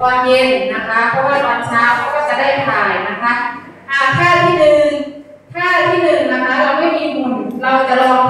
ตอนเย็นนะคะ เพราะว่าตอนเช้าเขาก็จะได้ถ่ายนะคะอ่าท่าที่หนึ่งท่าที่หนึ่งนะคะ เราไม่มีหุ่นเราจะลอง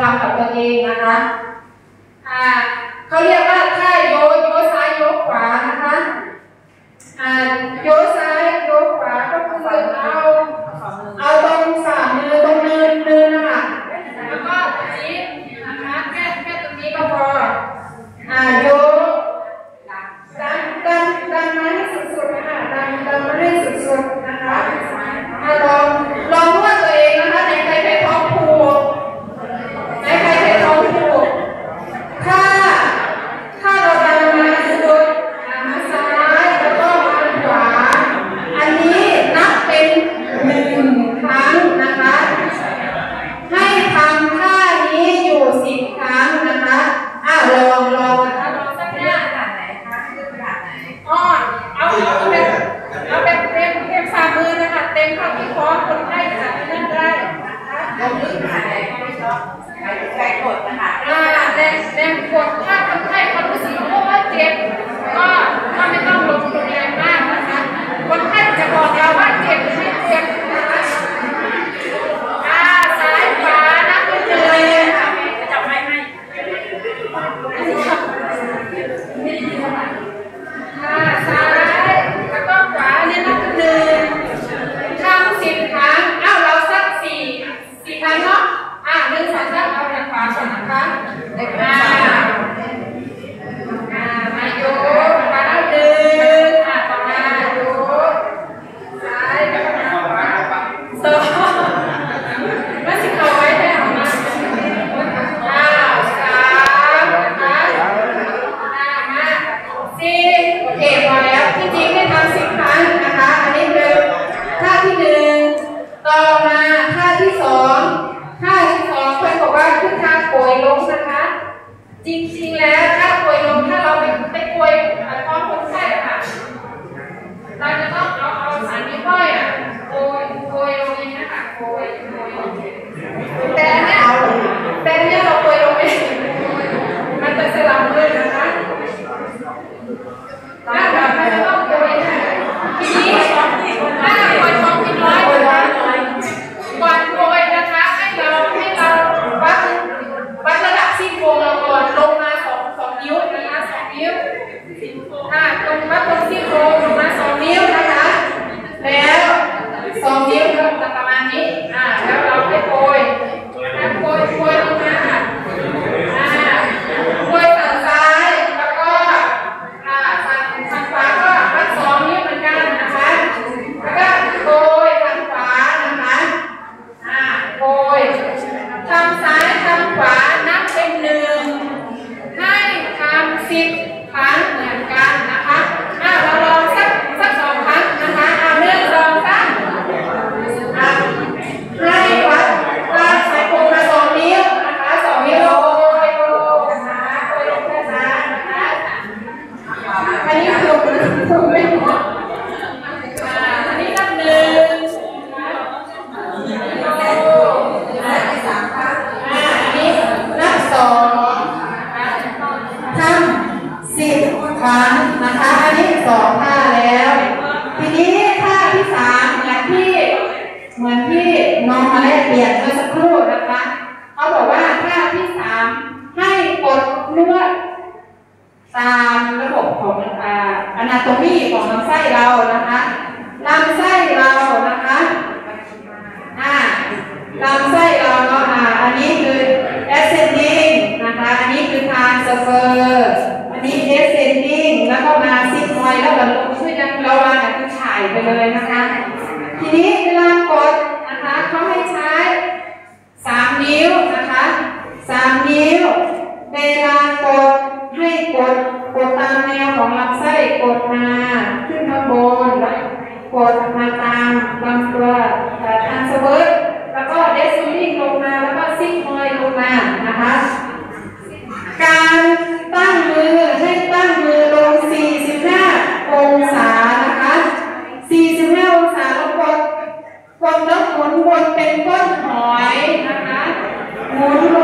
Hallelujah. สามนิ้ว เวลากดให้กดกดตามแนวของลำไส้กดมาขึ้นมาบนแล้วกดมาตามลำตัวทางสเวิร์ตแล้วก็เดซูลิ่งลงมาแล้วก็ซิกมอยลงมานะคะ การตั้งมือให้ตั้งมือลง 45 องศานะคะ 45 องศาแล้วกดกดแล้วหมุนวนเป็นก้นหอยนะคะหมุน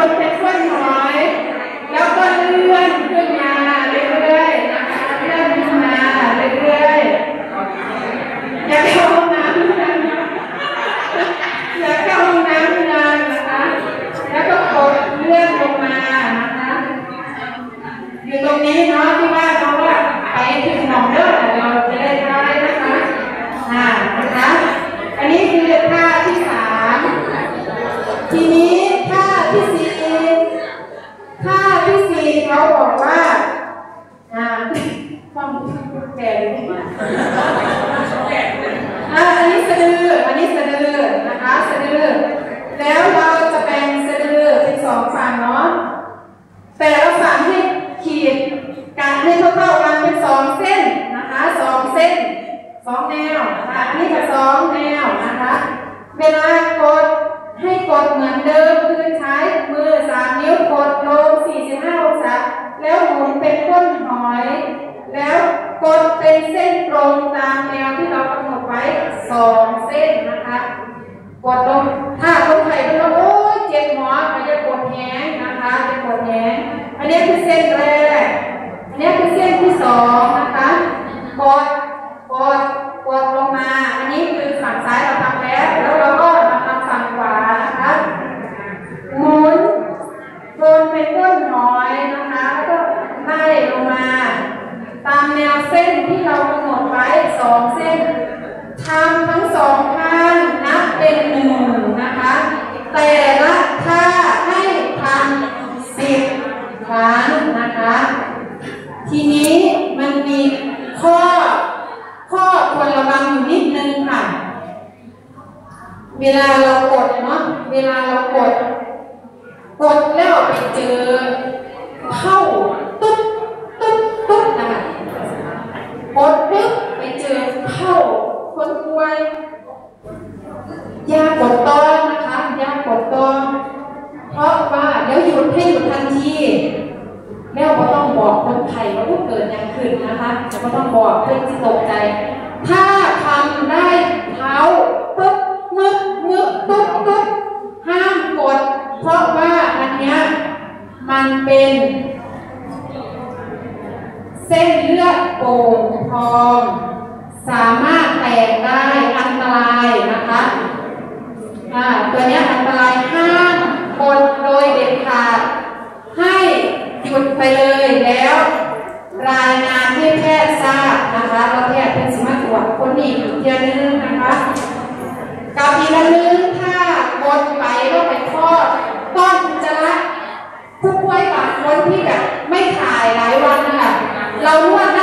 สามนิ้วกดลง 45 องศา แล้วหมุนเป็นก้นหอย แล้วกดเป็นเส้นตรงตามแนวที่เรากำหนดไว้สองเส้นนะคะ กดลง ถ้าคนไทยก็ต้องโอ้ยเจ็บหมอมันจะปวดแหงนะคะจะปวดแหงอันนี้คือเส้นแรก อันนี้คือเส้นที่สองนะคะ กด กด กดลงมา อันนี้คือฝั่งซ้ายเราทำแล้ว แล้วเราก็มาทำฝั่งขวานะคะ หมุนวนเป็นก้นหอยนะคะ แล้วก็ไล่ลงมา ตามแนวเส้นที่เรากำหนดไว้สองเส้น ทำทั้งสองข้างนับเป็นหนึ่งนะคะ แต่ละท่าให้ทำสิบครั้งนะคะ ทีนี้มันมีข้อข้อควรระวังอยู่นิดนึงค่ะ เวลาเรากดเนาะเวลาเรากด กดแล้วไปเจอเข้าตุ๊บตุ๊บตุ๊บนะคะ กดปึ๊บไปเจอเข้าคนป่วยยากดตอนนะคะยากดตอนเพราะว่าเดี๋ยวหยุดให้หยุดทันทีแล้วก็ต้องบอกคนไข้ว่าลูกเกิดยังนนะคะจะก็ต้องบอกเพื่อที่ตกใจ ถ้าทำได้เท้าปึ๊บมึกมึกตุ๊บตุ๊บห้ามกด เพราะว่าอันเนี้ยมันเป็น เส้นเลือดโป่งพอง สามารถแตกได้อันตรายนะคะอ่าตัวเนี้ยอันตรายห้าม Paulo